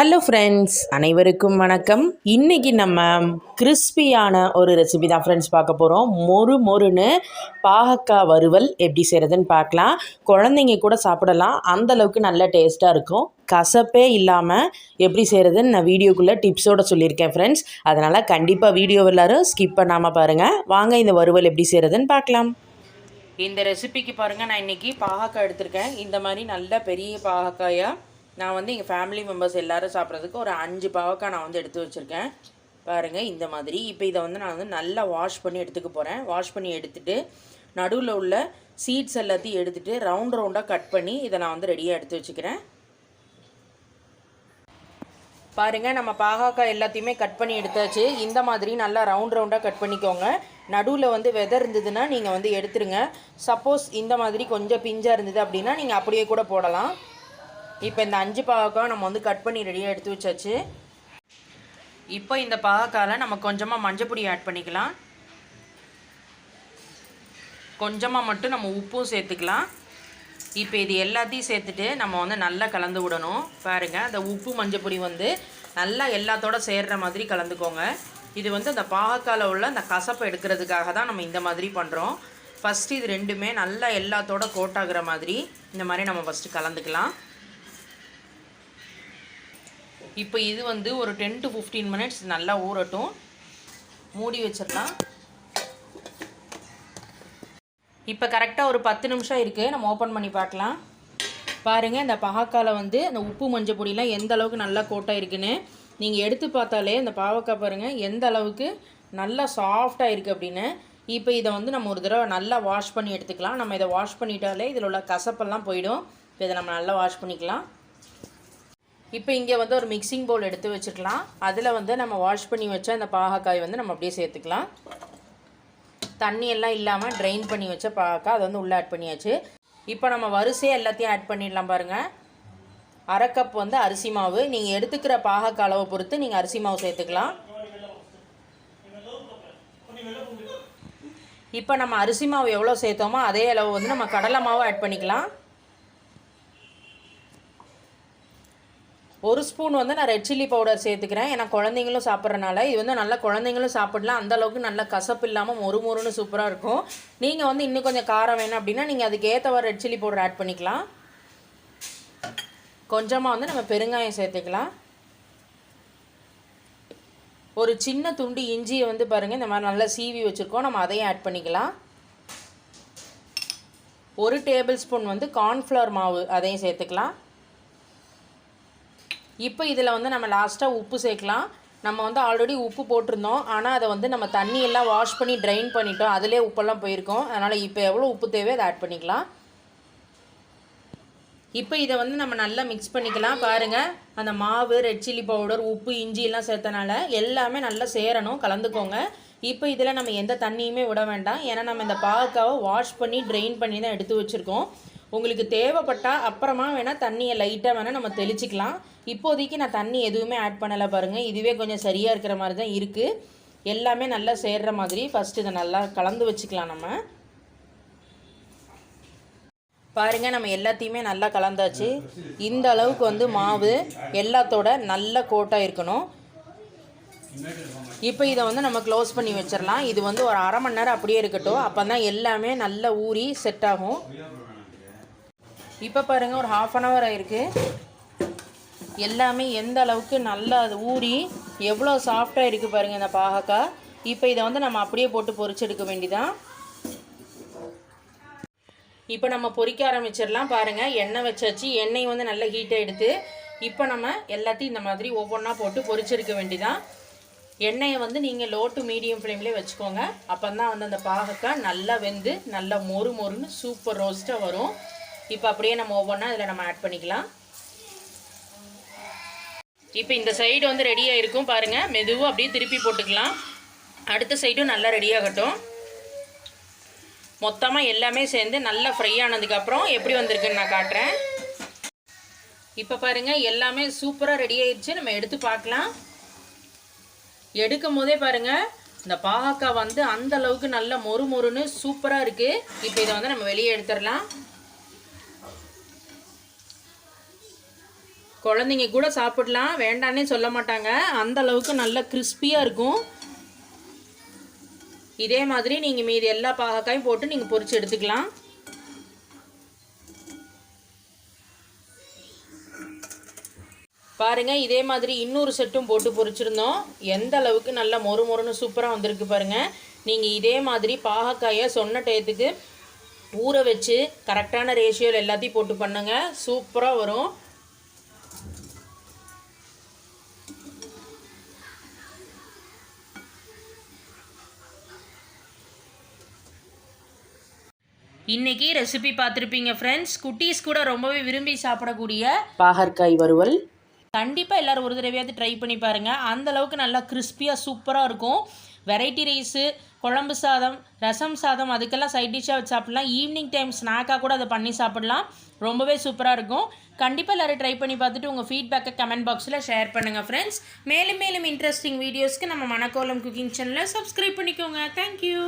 Hello friends அனைவருக்கும் வணக்கம். இன்றைக்கி நம்ம கிறிஸ்பியான ஒரு ரெசிபி தான் ஃப்ரெண்ட்ஸ் பார்க்க போகிறோம் மொறு மொறுன்னு பாகக்காய் வறுவல் எப்படி செய்கிறதுன்னு பார்க்கலாம். குழந்தைங்க கூட சாப்பிடலாம். அந்தளவுக்கு நல்ல டேஸ்ட்டாக இருக்கும். கசப்பே இல்லாமல் எப்படி செய்கிறதுன்னு நான் வீடியோக்குள்ளே டிப்ஸோடு சொல்லியிருக்கேன் ஃப்ரெண்ட்ஸ் அதனால் கண்டிப்பாக வீடியோ எல்லோரும் ஸ்கிப் பண்ணாமல் பாருங்கள் வாங்க இந்த வறுவல் எப்படி செய்கிறதுன்னு பார்க்கலாம். இந்த ரெசிபிக்கு பாருங்கள் நான் இன்றைக்கி பாகக்காய் எடுத்திருக்கேன். இந்த மாதிரி நல்ல பெரிய பாகக்காயாக நான் வந்து எங்கள் ஃபேமிலி மெம்பர்ஸ் எல்லோரும் சாப்பிட்றதுக்கு ஒரு அஞ்சு பாவக்காய் நான் வந்து எடுத்து வச்சுருக்கேன். பாருங்கள் இந்த மாதிரி. இப்போ இதை வந்து நான் வந்து நல்லா வாஷ் பண்ணி எடுத்துக்க போகிறேன் வாஷ் பண்ணி எடுத்துகிட்டு நடுவில் உள்ள சீட்ஸ் எல்லாத்தையும் எடுத்துகிட்டு ரவுண்ட் ரவுண்டாக கட் பண்ணி இதை நான் வந்து ரெடியாக எடுத்து வச்சுக்கிறேன். பாருங்கள் நம்ம பாகாக்காய் எல்லாத்தையுமே கட் பண்ணி எடுத்தாச்சு. இந்த மாதிரி நல்லா ரவுண்ட் ரவுண்டாக கட் பண்ணிக்கோங்க. நடுவில் வந்து வெதர் இருந்ததுன்னா நீங்கள் வந்து எடுத்துருங்க. சப்போஸ் இந்த மாதிரி கொஞ்சம் பிஞ்சாக இருந்தது அப்படின்னா நீங்கள் அப்படியே கூட போடலாம். இப்போ இந்த அஞ்சு பாவக்காய் நம்ம வந்து கட் பண்ணி ரெடியாக எடுத்து வச்சாச்சு. இப்போ இந்த பாவக்காயில் நம்ம கொஞ்சமாக மஞ்சப்பொடி ஆட் பண்ணிக்கலாம். கொஞ்சமாக மட்டும் நம்ம உப்பும் சேர்த்துக்கலாம். இப்போ இது எல்லாத்தையும் சேர்த்துட்டு நம்ம வந்து நல்லா கலந்து விடணும். பாருங்கள் அந்த உப்பு மஞ்சப்பொடி வந்து நல்லா எல்லாத்தோட சேர்கிற மாதிரி கலந்துக்கோங்க. இது வந்து அந்த பாகக்கால உள்ள அந்த கசப்பை எடுக்கிறதுக்காக தான் நம்ம இந்த மாதிரி பண்ணுறோம் ஃபஸ்ட்டு இது ரெண்டுமே நல்லா எல்லாத்தோட கோட் ஆகிற மாதிரி இந்த மாதிரி நம்ம ஃபஸ்ட்டு கலந்துக்கலாம். இப்போ இது வந்து ஒரு டென் டு ஃபிஃப்டீன் மினிட்ஸ் நல்லா ஊறட்டும். மூடி வச்சிடலாம். இப்போ கரெக்டாக ஒரு பத்து நிமிஷம் இருக்குது நம்ம ஓப்பன் பண்ணி பார்க்கலாம். பாருங்கள் இந்த பகாக்கால வந்து அந்த உப்பு மஞ்சள் பொடியெலாம் எந்த அளவுக்கு நல்லா கோட்டாக இருக்குன்னு. நீங்கள் எடுத்து பார்த்தாலே இந்த பாவக்காய் பாருங்கள் எந்த அளவுக்கு நல்லா சாஃப்டாக இருக்குது அப்படின்னு. இப்போ இதை வந்து நம்ம ஒரு தடவை நல்லா வாஷ் பண்ணி எடுத்துக்கலாம். நம்ம இதை வாஷ் பண்ணிட்டாலே இதில் உள்ள கசப்பெல்லாம் போயிடும். இப்போ இதை நம்ம நல்லா வாஷ் பண்ணிக்கலாம். இப்போ இங்கே வந்து ஒரு மிக்சிங் பவுல் எடுத்து வச்சுக்கலாம். அதில் வந்து நம்ம வாஷ் பண்ணி வச்ச அந்த பாகக்காய் வந்து நம்ம அப்படியே சேர்த்துக்கலாம். தண்ணி எல்லாம் இல்லாமல் ட்ரைன் பண்ணி வச்ச பாகக்காய் அதை வந்து உள்ளே ஆட் பண்ணியாச்சு. இப்போ நம்ம வரிசையாக எல்லாத்தையும் ஆட் பண்ணிடலாம் பாருங்கள் அரை கப் வந்து அரிசி மாவு. நீங்கள் எடுத்துக்கிற பாகக்காய் அளவை பொறுத்து நீங்கள் அரிசி மாவு சேர்த்துக்கலாம். இப்போ நம்ம அரிசி மாவு எவ்வளோ சேர்த்தோமோ அதே அளவு வந்து நம்ம கடலை மாவு ஆட் பண்ணிக்கலாம். ஒரு ஸ்பூன் வந்து நான் ரெட் சில்லி பவுடர் சேர்த்துக்கிறேன். ஏன்னா குழந்தைங்களும் சாப்பிட்றனால இது வந்து நல்லா குழந்தைங்களும் சாப்பிடலாம். அந்த அளவுக்கு நல்லா கசப்பு இல்லாமல் மொறு மொறுன்னு சூப்பராக இருக்கும். நீங்கள் வந்து இன்னும் கொஞ்சம் காரம் வேணும் அப்படின்னா நீங்கள் அதுக்கு ஏற்றவாறு ரெட் சில்லி பவுடர் ஆட் பண்ணிக்கலாம். கொஞ்சமாக வந்து நம்ம பெருங்காயம் சேர்த்துக்கலாம். ஒரு சின்ன துண்டு இஞ்சியை வந்து பாருங்கள் இந்த மாதிரி நல்லா சீவி வச்சுருக்கோம். நம்ம அதையும் ஆட் பண்ணிக்கலாம். ஒரு டேபிள் ஸ்பூன் வந்து கார்ன்ஃப்ளவர் மாவு அதையும் சேர்த்துக்கலாம். இப்போ இதில் வந்து நம்ம லாஸ்ட்டாக உப்பு சேர்க்கலாம். நம்ம வந்து ஆல்ரெடி உப்பு போட்டிருந்தோம். ஆனால் அதை வந்து நம்ம தண்ணியெல்லாம் வாஷ் பண்ணி ட்ரைன் பண்ணிட்டோம். அதிலே உப்பெல்லாம் போயிருக்கோம். அதனால் இப்போ எவ்வளோ உப்பு தேவையோ அதை ஆட் பண்ணிக்கலாம். இப்போ இதை வந்து நம்ம நல்லா மிக்ஸ் பண்ணிக்கலாம். பாருங்கள் அந்த மாவு ரெட் சில்லி பவுடர் உப்பு இஞ்சிலாம் சேர்த்தனால எல்லாமே நல்லா சேரணும். கலந்துக்கோங்க. இப்போ இதில் நம்ம எந்த தண்ணியுமே விட வேண்டாம். ஏன்னா நம்ம இந்த பாவக்காவை வாஷ் பண்ணி ட்ரெயின் பண்ணி தான் எடுத்து வச்சுருக்கோம். உங்களுக்கு தேவைப்பட்டால் அப்புறமா வேணால் தண்ணியை லைட்டாக வேணால் நம்ம தெளிச்சிக்கலாம். இப்போதைக்கு நான் தண்ணி எதுவுமே ஆட் பண்ணலை பாருங்கள் இதுவே கொஞ்சம் சரியாக இருக்கிற மாதிரி தான் இருக்குது எல்லாமே நல்லா சேர்கிற மாதிரி ஃபஸ்ட்டு இதை நல்லா கலந்து வச்சுக்கலாம் நம்ம. பாருங்கள் நம்ம எல்லாத்தையுமே நல்லா கலந்தாச்சு. இந்த அளவுக்கு வந்து மாவு எல்லாத்தோட நல்ல கோட்டாக இருக்கணும். இப்போ இதை வந்து நம்ம க்ளோஸ் பண்ணி வச்சிடலாம். இது வந்து ஒரு அரை மணி நேரம் அப்படியே இருக்கட்டும். அப்போ தான் எல்லாமே நல்லா ஊறி செட் ஆகும். இப்போ பாருங்கள் ஒரு ஹாஃப் அன் ஹவர் ஆயிருக்கு. எல்லாமே எந்த அளவுக்கு நல்லா அது ஊறி எவ்வளோ சாஃப்டாக இருக்குது பாருங்கள் இந்த பாகக்காய் இப்போ இதை வந்து நம்ம அப்படியே போட்டு பொரிச்சு எடுக்க வேண்டிதான். இப்போ நம்ம பொறிக்க ஆரம்பிச்சிடலாம் பாருங்கள் எண்ணெய் வச்சாச்சு எண்ணெய் வந்து நல்லா ஹீட்டாக எடுத்து இப்போ நம்ம எல்லாத்தையும் இந்த மாதிரி ஒவ்வொன்றா போட்டு பொரிச்செடுக்க வேண்டிதான். எண்ணெயை வந்து நீங்கள் லோ டு மீடியம் ஃப்ளேம்லேயே வச்சுக்கோங்க. அப்போ தான் வந்து அந்த பாகக்காய் நல்லா வெந்து நல்லா மொறு மொறுன்னு சூப்பர் ரோஸ்ட்டாக வரும். இப்போ அப்படியே நம்ம ஒவ்வொன்றா இதில் நம்ம ஆட் பண்ணிக்கலாம். இப்போ இந்த சைடு வந்து ரெடியாக இருக்கும் பாருங்கள் மெதுவாக அப்படியே திருப்பி போட்டுக்கலாம். அடுத்த சைடும் நல்லா ரெடியாகட்டும் மொத்தமாக எல்லாமே சேர்ந்து நல்லா ஃப்ரை ஆனதுக்கப்புறம் எப்படி வந்திருக்குன்னு நான் காட்டுறேன். இப்போ பாருங்கள் எல்லாமே சூப்பராக ரெடி ஆயிடுச்சு நம்ம எடுத்து பார்க்கலாம். எடுக்கும் போதே பாருங்கள் இந்த பாகக்காய் வந்து அந்த அளவுக்கு நல்ல மொறு மொறுன்னு சூப்பராக இருக்குது இப்போ இதை வந்து நம்ம வெளியே எடுத்துடலாம். குழந்தைங்க கூட சாப்பிடலாம். வேண்டான்னே சொல்ல மாட்டாங்க. அந்த அளவுக்கு நல்ல கிறிஸ்பியாக இருக்கும். இதே மாதிரி நீங்கள் மீதி எல்லா பாகக்காயும் போட்டு நீங்கள் பொறிச்சு எடுத்துக்கலாம். பாருங்க இதே மாதிரி இன்னொரு செட்டும் போட்டு பொறிச்சிருந்தோம் எந்த அளவுக்கு நல்லா மொறு மொறுன்னு சூப்பராக வந்திருக்கு பாருங்க. நீங்கள் இதே மாதிரி பாகக்காயை சொன்ன டயத்துக்கு ஊற வச்சு கரெக்டான ரேஷியோவில் எல்லாத்தையும் போட்டு பண்ணுங்க. சூப்பராக வரும். இன்னைக்கு ரெசிபி பார்த்துருப்பீங்க ஃப்ரெண்ட்ஸ் குட்டீஸ் கூட ரொம்பவே விரும்பி சாப்பிடக்கூடிய பாகற்காய் வறுவல். கண்டிப்பாக எல்லாரும் ஒரு தடவையாவது ட்ரை பண்ணி பாருங்கள் அந்த அளவுக்கு நல்லா கிறிஸ்பியாக சூப்பராக இருக்கும். வெரைட்டி ரைஸு குழம்பு சாதம் ரசம் சாதம் அதுக்கெல்லாம் சைட் டிஷ்ஷாக வச்சு சாப்பிட்லாம். ஈவினிங் டைம் ஸ்நாக்காக கூட அதை பண்ணி சாப்பிட்லாம். ரொம்பவே சூப்பராக இருக்கும். கண்டிப்பாக எல்லோரும் ட்ரை பண்ணி பார்த்துட்டு உங்கள் ஃபீட்பேக்கை கமெண்ட் பாக்ஸில் ஷேர் பண்ணுங்கள் ஃப்ரெண்ட்ஸ் மேலும் மேலும் இன்ட்ரெஸ்டிங் வீடியோஸ்க்கு நம்ம மணக்கோலம் குக்கிங் சேனலை சப்ஸ்கிரைப் பண்ணிக்கோங்க. Thank you